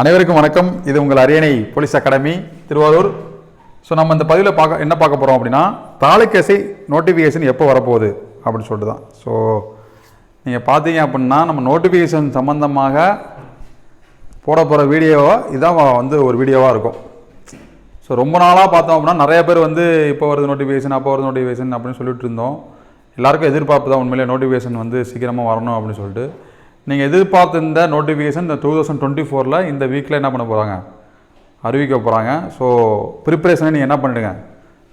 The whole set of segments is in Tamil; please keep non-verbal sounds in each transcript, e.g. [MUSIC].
அனைவருக்கும் வணக்கம். இது உங்கள் அரியணை போலீஸ் அகாடமி திருவாரூர். ஸோ நம்ம இந்த பதிவில் பார்க்க என்ன பார்க்க போகிறோம் அப்படின்னா தாலுக்கேசை நோட்டிஃபிகேஷன் எப்போ வரப்போகுது அப்படின்னு சொல்லிட்டு தான். ஸோ நீங்கள் பார்த்தீங்க அப்படின்னா நம்ம நோட்டிஃபிகேஷன் சம்மந்தமாக போட போகிற வீடியோவா இதான் வந்து ஒரு வீடியோவாக இருக்கும். ஸோ ரொம்ப நாளாக பார்த்தோம் அப்படின்னா நிறைய பேர் வந்து இப்போ வருது நோட்டிஃபிகேஷன் அப்போ வருது நோட்டிஃபிகேஷன் அப்படின்னு சொல்லிட்டு இருந்தோம். எல்லாருக்கும் எதிர்பார்ப்பு தான் உண்மையிலே நோட்டிஃபிகேஷன் வந்து சீக்கிரமாக வரணும் அப்படின்னு சொல்லிட்டு. நீங்கள் எதிர்பார்த்திருந்த நோட்டிஃபிகேஷன் இந்த டூ தௌசண்ட் டுவெண்ட்டி ஃபோரில் இந்த வீக்கில் என்ன பண்ண போகிறாங்க அறிவிக்க போகிறாங்க ஸோ ப்ரிப்பரேஷனை நீங்கள் என்ன பண்ணிடுங்க?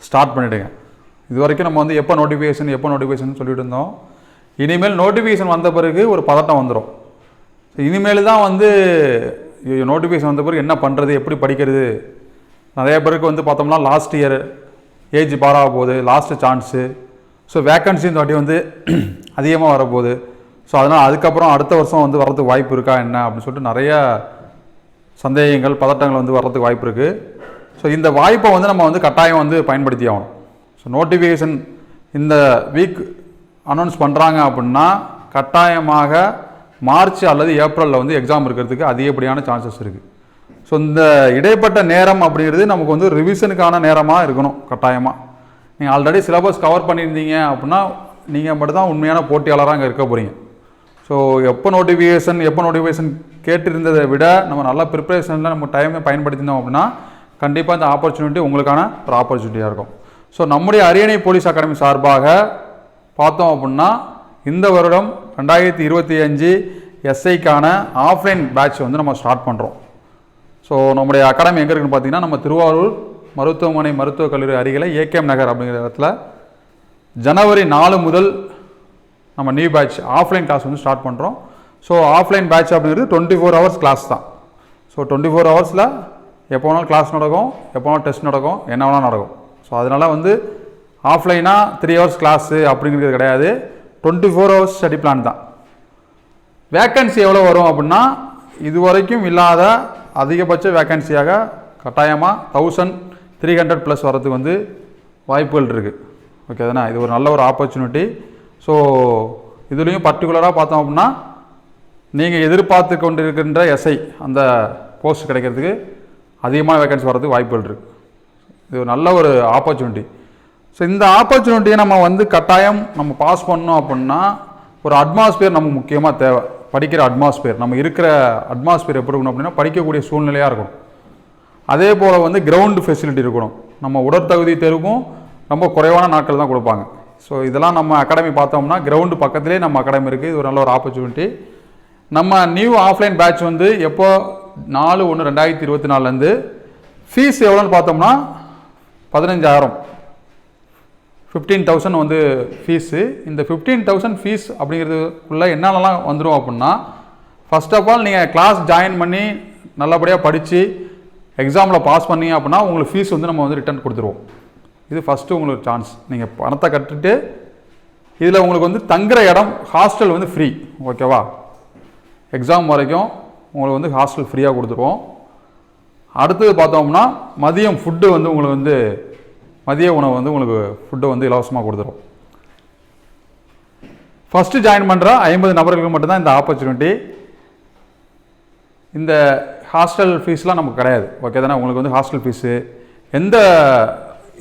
ஸ்டார்ட் பண்ணிவிடுங்க இது வரைக்கும் நம்ம வந்து எப்போ நோட்டிஃபிகேஷன் எப்போ நோட்டிஃபிகேஷன் சொல்லிட்டு இருந்தோம். இனிமேல் நோட்டிஃபிகேஷன் வந்த பிறகு ஒரு பதட்டம் வந்துடும் இனிமேல் தான் வந்து நோட்டிஃபிகேஷன் வந்த பிறகு என்ன பண்ணுறது எப்படி படிக்கிறது? நிறைய பேருக்கு வந்து பார்த்தோம்னா லாஸ்ட் இயர் ஏஜ் பாராக போகுது லாஸ்ட்டு சான்ஸு ஸோ வேக்கன்சி இந்த வாட்டி வந்து [CLEARS THROAT] அதிகமாக வரப்போகுது. ஸோ அதனால் அதுக்கப்புறம் அடுத்த வருஷம் வந்து வர்றதுக்கு வாய்ப்பு இருக்கா என்ன அப்படின்னு சொல்லிட்டு நிறைய சந்தேகங்கள் பதட்டங்கள் வந்து வர்றதுக்கு வாய்ப்பு இருக்குது ஸோ இந்த வாய்ப்பை வந்து நம்ம வந்து கட்டாயம் வந்து பயன்படுத்தி ஆகணும். ஸோ நோட்டிஃபிகேஷன் இந்த வீக் அனௌன்ஸ் பண்ணுறாங்க அப்படின்னா கட்டாயமாக மார்ச் அல்லது ஏப்ரலில் வந்து எக்ஸாம் இருக்கிறதுக்கு அதிகப்படியான சான்சஸ் இருக்குது ஸோ இந்த இடைப்பட்ட நேரம் அப்படிங்கிறது நமக்கு வந்து ரிவிஷனுக்கான நேரமாக இருக்கணும் கட்டாயமாக நீங்கள் ஆல்ரெடி சிலபஸ் கவர் பண்ணியிருந்தீங்க அப்படின்னா நீங்கள் மட்டும் தான் உண்மையான போட்டியாளராக அங்கே இருக்க போகிறீங்க ஸோ எப்போ நோட்டிஃபிகேஷன் எப்போ நோட்டிஃபிகேஷன் கேட்டிருந்ததை விட நம்ம நல்லா ப்ரிப்பரேஷனில் நம்ம டைமை பயன்படுத்தினோம் அப்படின்னா கண்டிப்பாக இந்த ஆப்பர்ச்சுனிட்டி உங்களுக்கான ஒரு ஆப்பர்ச்சுனிட்டியாக இருக்கும். ஸோ நம்முடைய அரியணை போலீஸ் அகாடமி சார்பாக பார்த்தோம் அப்படின்னா இந்த வருடம் ரெண்டாயிரத்தி இருபத்தி அஞ்சு எஸ்ஐக்கான ஆஃப்லைன் பேட்ச் வந்து நம்ம ஸ்டார்ட் பண்ணுறோம் ஸோ நம்முடைய அகாடமி எங்கே இருக்குன்னு பார்த்தீங்கன்னா நம்ம திருவாரூர் மருத்துவமனை மருத்துவக் கல்லூரி அருகில் ஏகேஎம் நகர் அப்படிங்கிற இடத்துல ஜனவரி நாலு முதல் நம்ம நியூ பேட்ச் ஆஃப்லைன் கிளாஸ் வந்து ஸ்டார்ட் பண்ணுறோம் ஸோ ஆஃப்லைன் பேட்ச் அப்படிங்கிறது டுவெண்ட்டி ஃபோர் ஹவர்ஸ் கிளாஸ் தான். ஸோ டுவெண்ட்டி ஃபோர் ஹவர்ஸில் எப்போ வேணாலும் கிளாஸ் நடக்கும் எப்போ வேணாலும் டெஸ்ட் நடக்கும் என்ன வேணாலும் நடக்கும். ஸோ அதனால் வந்து ஆஃப்லைனாக த்ரீ ஹவர்ஸ் கிளாஸு அப்படிங்கிறது கிடையாது. Twenty four hours study plan தான். வேக்கன்சி எவ்வளோ வரும் அப்படின்னா இது வரைக்கும் இல்லாத அதிகபட்ச வேக்கன்சியாக கட்டாயமாக தௌசண்ட் த்ரீ ஹண்ட்ரட் ப்ளஸ் வரதுக்கு வந்து வாய்ப்புகள் இருக்குது ஓகே தானே? இது ஒரு நல்ல ஒரு ஆப்பர்ச்சுனிட்டி ஸோ இதுலேயும் பர்டிகுலராக பார்த்தோம் அப்படின்னா நீங்கள் எதிர்பார்த்து கொண்டு இருக்கின்ற எஸ்ஐ அந்த போஸ்ட் கிடைக்கிறதுக்கு அதிகமான வேக்கன்சி வரதுக்கு வாய்ப்புகள் இருக்குது இது ஒரு நல்ல ஒரு ஆப்பர்ச்சுனிட்டி ஸோ இந்த ஆப்பர்ச்சுனிட்டியை நம்ம வந்து கட்டாயம் நம்ம பாஸ் பண்ணோம் அப்படின்னா ஒரு அட்மாஸ்பியர் நமக்கு முக்கியமாக தேவை. படிக்கிற அட்மாஸ்பியர் நம்ம இருக்கிற அட்மாஸ்பியர் எப்படி இருக்கணும் அப்படின்னா படிக்கக்கூடிய சூழ்நிலையாக இருக்கணும். அதே போல் வந்து கிரவுண்டு ஃபெசிலிட்டி இருக்கணும். நம்ம உடற்தகுதி தேர்வுக்கும் ரொம்ப குறைவான நாட்கள் தான் கொடுப்பாங்க. ஸோ இதெல்லாம் நம்ம அகாடமி பார்த்தோம்னா கிரவுண்டு பக்கத்திலே நம்ம அகாடமி இருக்குது இது ஒரு நல்ல ஒரு ஆப்பர்ச்சுனிட்டி நம்ம நியூ ஆஃப்லைன் பேட்ச் வந்து எப்போ? நாலு ஒன்று ரெண்டாயிரத்தி இருபத்தி நாலுலேருந்து ஃபீஸ் எவ்வளோன்னு பார்த்தோம்னா பதினஞ்சாயிரம். ஃபிஃப்டீன் தௌசண்ட் வந்து ஃபீஸு இந்த ஃபிஃப்டீன் தௌசண்ட் ஃபீஸ் அப்படிங்கிறதுக்குள்ளே என்னென்னலாம் வந்துடும் அப்படின்னா ஃபஸ்ட் ஆஃப் ஆல் நீங்கள் கிளாஸ் ஜாயின் பண்ணி நல்லபடியாக படித்து எக்ஸாமில் பாஸ் பண்ணீங்க அப்படின்னா உங்களுக்கு ஃபீஸ் வந்து நம்ம வந்து ரிட்டர்ன் கொடுத்துருவோம். இது ஃபஸ்ட்டு உங்களுக்கு சான்ஸ் நீங்கள் பணத்தை கட்டுட்டு இதில் உங்களுக்கு வந்து தங்குற இடம் ஹாஸ்டல் வந்து ஃப்ரீ ஓகேவா எக்ஸாம் வரைக்கும் உங்களுக்கு வந்து ஹாஸ்டல் ஃப்ரீயாக கொடுத்துருவோம். அடுத்தது பார்த்தோம்னா மதியம் ஃபுட்டு வந்து உங்களுக்கு வந்து மதிய உணவு வந்து உங்களுக்கு ஃபுட்டு வந்து இலவசமாக கொடுத்துரும் ஃபஸ்ட்டு ஜாயின் பண்ணுற ஐம்பது நபர்களுக்கு மட்டும்தான் இந்த ஆப்பர்ச்சுனிட்டி இந்த ஹாஸ்டல் ஃபீஸ்லாம் நமக்கு கிடையாது. ஓகே தானே? உங்களுக்கு வந்து ஹாஸ்டல் ஃபீஸு எந்த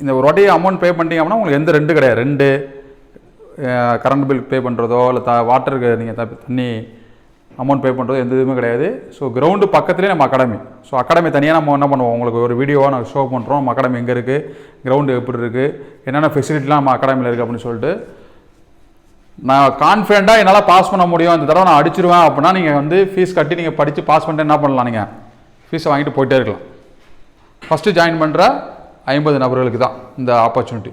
இந்த ஒரு வாட்டி அமௌண்ட் பே பண்ணிட்டீங்க அப்படின்னா உங்களுக்கு எந்த ரெண்டு கிடையாது. ரெண்டு கரண்ட் பில் பே பண்ணுறதோ இல்லை த வாட்டருக்கு நீங்கள் த தண்ணி அமௌண்ட் பே பண்ணுறதோ எந்த இதுவுமே கிடையாது. ஸோ கிரவுண்டு பக்கத்துலேயே நம்ம அகாடமி ஸோ அகாடமி தனியாக நம்ம என்ன பண்ணுவோம்? உங்களுக்கு ஒரு வீடியோவாக நாங்கள் ஷோ பண்ணுறோம் நம்ம அகாடமி எங்கே இருக்குது கிரவுண்டு எப்படி இருக்குது என்னென்ன ஃபெசிலிட்டிலாம் நம்ம அகாடமியில் இருக்குது அப்படின்னு சொல்லிட்டு நான் கான்ஃபிடண்ட்டாக என்னால் பாஸ் பண்ண முடியும். இந்த தடவை நான் அடிச்சிருவேன் அப்படின்னா நீங்கள் வந்து ஃபீஸ் கட்டி நீங்கள் படித்து பாஸ் பண்ணிட்டு என்ன பண்ணலாம் நீங்கள் ஃபீஸை வாங்கிட்டு போயிட்டே இருக்கலாம். ஃபஸ்ட்டு ஜாயின் பண்ணுற ஐம்பது நபர்களுக்கு தான் இந்த ஆப்பர்ச்சுனிட்டி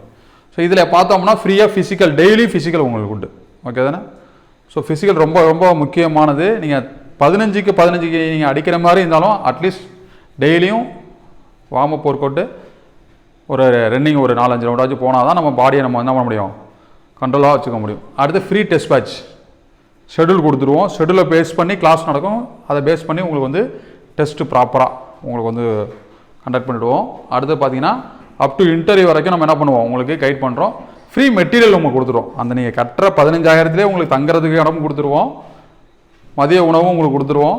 ஸோ இதில் பார்த்தோம்னா ஃப்ரீயாக ஃபிசிக்கல் டெய்லி ஃபிசிக்கல் உங்களுக்கு உண்டு. ஓகே தானே? ஸோ ஃபிசிக்கல் ரொம்ப ரொம்ப முக்கியமானது. நீங்கள் பதினஞ்சுக்கு பதினஞ்சுக்கு நீங்கள் அடிக்கிற மாதிரி இருந்தாலும் அட்லீஸ்ட் டெய்லியும் வார்ம் அப் ஒர்க் அவுட்டு ஒரு ரன்னிங் ஒரு நாலஞ்சு ரவுண்டாச்சும் போனால் தான் நம்ம பாடியை நம்ம என்ன பண்ண முடியும்? கண்ட்ரோலாக வச்சுக்க முடியும். அடுத்து ஃப்ரீ டெஸ்ட் பேட்ச் ஷெடியூல் கொடுத்துருவோம் ஷெடியூலை பேஸ் பண்ணி கிளாஸ் நடக்கும். அதை பேஸ் பண்ணி உங்களுக்கு வந்து டெஸ்ட்டு ப்ராப்பராக உங்களுக்கு வந்து கண்டக்ட் பண்ணிவிடுவோம் அடுத்து பார்த்தீங்கன்னா அப் டு இன்டர்வியூ வரைக்கும் நம்ம என்ன பண்ணுவோம்? உங்களுக்கு கைட் பண்ணுறோம் ஃப்ரீ மெட்டீரியல் உங்களுக்கு கொடுத்துருவோம் அந்த நீங்கள் கட்டுற பதினஞ்சாயிரத்துலேயே உங்களுக்கு தங்குறதுக்கு இடம் கொடுத்துருவோம் மதிய உணவும் உங்களுக்கு கொடுத்துருவோம்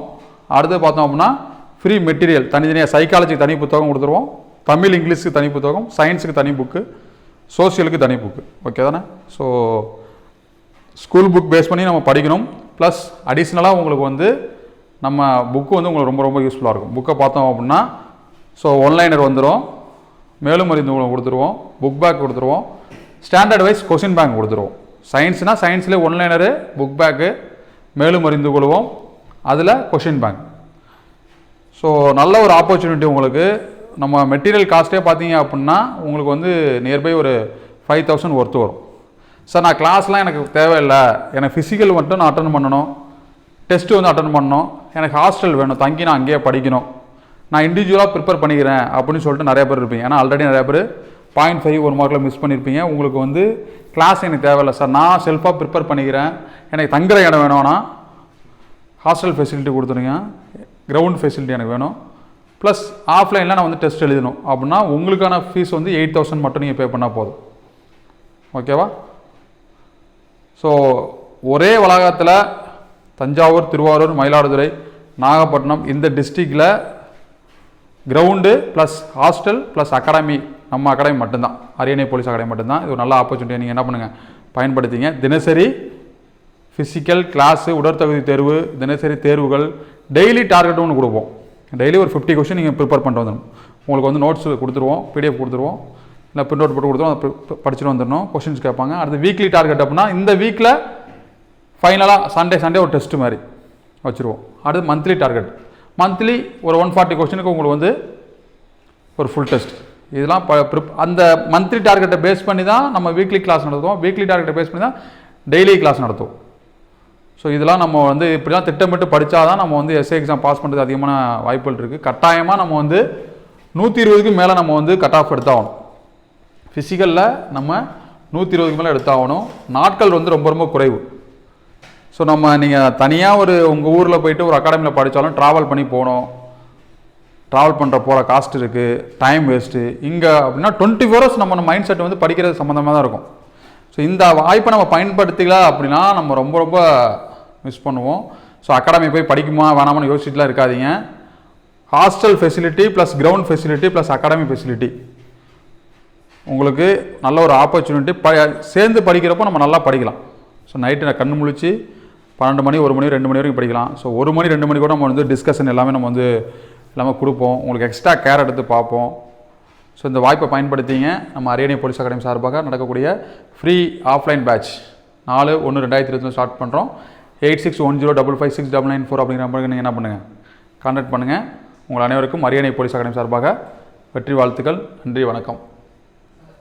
அடுத்து பார்த்தோம் அப்படின்னா ஃப்ரீ மெட்டீரியல் தனித்தனியாக சைக்காலஜிக்கு தனி புத்தகம் கொடுத்துருவோம் தமிழ் இங்கிலீஷுக்கு தனி புத்தகம் சயின்ஸுக்கு தனி புக்கு சோஷியலுக்கு தனி புக்கு ஓகே தானே? ஸோ ஸ்கூல் புக் பேஸ் பண்ணி நம்ம படிக்கணும். ப்ளஸ் அடிஷ்னலாக உங்களுக்கு வந்து நம்ம புக்கு வந்து உங்களுக்கு ரொம்ப ரொம்ப யூஸ்ஃபுல்லாக இருக்கும். புக்கை பார்த்தோம் அப்படின்னா ஸோ ஒன்லைனர் வந்துடும் மேலும் மருந்து கொடுத்துருவோம். புக் பேக் கொடுத்துருவோம். ஸ்டாண்டர்ட் வைஸ் கொஷின் பேங்க் கொடுத்துருவோம். சயின்ஸ்னால் சயின்ஸ்லேயே ஒன்லைனரு புக் பேக்கு மேலும் அறிந்து கொள்வோம். அதில் கொஷின் பேங்க் ஸோ நல்ல ஒரு ஆப்பர்ச்சுனிட்டி உங்களுக்கு. நம்ம மெட்டீரியல் காஸ்ட்டே பார்த்தீங்க அப்படின்னா உங்களுக்கு வந்து நியர்பை ஒரு ஃபைவ் தௌசண்ட் ஒர்த்து வரும். சார் நான் கிளாஸ்லாம் எனக்கு தேவையில்லை. எனக்கு ஃபிசிக்கல் மட்டும் நான் அட்டன் பண்ணணும். டெஸ்ட்டு வந்து அட்டன் பண்ணணும். எனக்கு ஹாஸ்டல் வேணும். தங்கி நான் அங்கேயே படிக்கணும். நான் இண்டிவிஜுவலாக ப்ரிப்பேர் பண்ணிக்கிறேன் அப்படின்னு சொல்லிட்டு நிறைய பேர் இருப்பீங்க. ஏன்னா ஆல்ரெடி நிறைய பேர் பாயிண்ட் ஃபைவ் ஒரு மார்க்கில் மிஸ் பண்ணியிருப்பீங்க உங்களுக்கு வந்து கிளாஸ் எனக்கு தேவையில்லை சார் நான் செல்ஃபாக ப்ரிப்பேர் பண்ணிக்கிறேன். எனக்கு தங்குற இடம் வேணும்னா ஹாஸ்டல் ஃபெசிலிட்டி கொடுத்துருங்க கிரவுண்ட் ஃபெசிலிட்டி எனக்கு வேணும். ப்ளஸ் ஆஃப்லைனில் நான் வந்து டெஸ்ட் எழுதணும். அப்படின்னா உங்களுக்கான ஃபீஸ் வந்து எயிட் தௌசண்ட் மட்டும் நீங்கள் பே பண்ணால் போதும். ஓகேவா ஸோ ஒரே வளாகத்தில் தஞ்சாவூர் திருவாரூர் மயிலாடுதுறை நாகப்பட்டினம் இந்த டிஸ்ட்ரிக்டில் ground plus hostel plus academy நம்ம அகாடமி மட்டும்தான். அரியணை போலீஸ் அகாடமி மட்டும்தான். இது ஒரு நல்ல ஆப்பர்ச்சுனிட்டி நீங்கள் என்ன பண்ணுங்கள் பயன்படுத்திங்க. தினசரி ஃபிசிக்கல் கிளாஸு உடற்தகுதி தேர்வு தினசரி தேர்வுகள் டெய்லி டார்கெட் ஒன்று கொடுப்போம். டெய்லி ஒரு ஃபிஃப்டி கொஸ்டின் நீங்கள் ப்ரிப்பேர் பண்ணிட்டு வந்துடணும். உங்களுக்கு வந்து நோட்ஸ் கொடுத்துருவோம் பிடிஎஃப் கொடுத்துருவோம். இல்லை பிரிண்ட் அவுட் போட்டு கொடுத்துருவோம் அதை படிச்சுட்டு வந்துடணும். கொஸ்டின்ஸ் கேட்பாங்க. அடுத்து வீக்லி டார்கெட் அப்படின்னா இந்த வீக்கில் ஃபைனலாக சண்டே சண்டே ஒரு டெஸ்ட் மாதிரி வச்சுருவோம். அடுத்து மந்த்லி டார்கெட் மந்த்லி ஒரு ஒன் ஃபார்ட்டி கொஸ்டினுக்கு உங்களுக்கு வந்து ஒரு ஃபுல் டெஸ்ட் இதெல்லாம் ப ப்ரிப் அந்த மந்த்லி டார்கெட்டை பேஸ் பண்ணி தான் நம்ம வீக்லி கிளாஸ் நடத்துவோம். வீக்லி டார்கெட்டை பேஸ் பண்ணி தான் டெய்லி கிளாஸ் நடத்துவோம். ஸோ இதெல்லாம் நம்ம வந்து இப்படிலாம் திட்டமிட்டு படித்தா தான் நம்ம வந்து எஸ்ஏ எக்ஸாம் பாஸ் பண்ணுறது அதிகமான வாய்ப்புகள் இருக்குது கட்டாயமாக நம்ம வந்து நூற்றி இருபதுக்கு மேலே நம்ம வந்து கட் ஆஃப் எடுத்தாகணும். ஃபிசிக்கலில் நம்ம நூற்றி இருபதுக்கு மேலே எடுத்தாகணும். நாட்கள் வந்து ரொம்ப ரொம்ப குறைவு. ஸோ நம்ம நீங்கள் தனியாக ஒரு உங்கள் ஊரில் போயிட்டு ஒரு அகாடமியில் படித்தாலும் ட்ராவல் பண்ணி போகணும் ட்ராவல் பண்ணுற போகிற காஸ்ட் இருக்குது டைம் வேஸ்ட்டு இங்கே அப்படின்னா டுவெண்ட்டி ஃபோர் ஹவர்ஸ் நம்ம மைண்ட் செட் வந்து படிக்கிறது சம்மந்தமாக தான் இருக்கும். ஸோ இந்த வாய்ப்பை நம்ம பயன்படுத்திக்கல அப்படின்னா நம்ம ரொம்ப ரொம்ப மிஸ் பண்ணுவோம். ஸோ அகாடமி போய் படிக்குமா வேணாமான்னு யோசிச்சுட்டுலாம் இருக்காதீங்க. Hostel facility plus ground facility plus academy facility உங்களுக்கு நல்ல ஒரு ஆப்பர்ச்சுனிட்டி ப சேர்ந்து படிக்கிறப்போ நம்ம நல்லா படிக்கலாம். ஸோ நைட்டு நான் கண் முழிச்சு பன்னெண்டு மணி ஒரு மணி ரெண்டு மணி வரைக்கும் படிக்கலாம். ஸோ ஒரு மணி ரெண்டு மணி கூட நம்ம வந்து டிஸ்கஷன் எல்லாமே நம்ம வந்து எல்லாமே கொடுப்போம். உங்களுக்கு எக்ஸ்ட்ரா கேர் எடுத்து பார்ப்போம். ஸோ இந்த வாய்ப்பை பயன்படுத்திங்க. நம்ம அரியணை போலீஸ் அகாடமி சார்பாக நடக்கக்கூடிய ஃப்ரீ ஆஃப்லைன் பேட்ச் நாலு ஒன்று ரெண்டாயிரத்தி இருபத்தி ஸ்டார்ட் பண்ணுறோம் eight six one zero double five six double nine four அப்படிங்கிற நம்பருக்கு நீங்கள் என்ன பண்ணுங்கள் கான்டாக்ட் பண்ணுங்கள் உங்கள் அனைவருக்கும் அரியணை போலீஸ் அகாடமி சார்பாக வெற்றி வாழ்த்துக்கள். நன்றி வணக்கம்.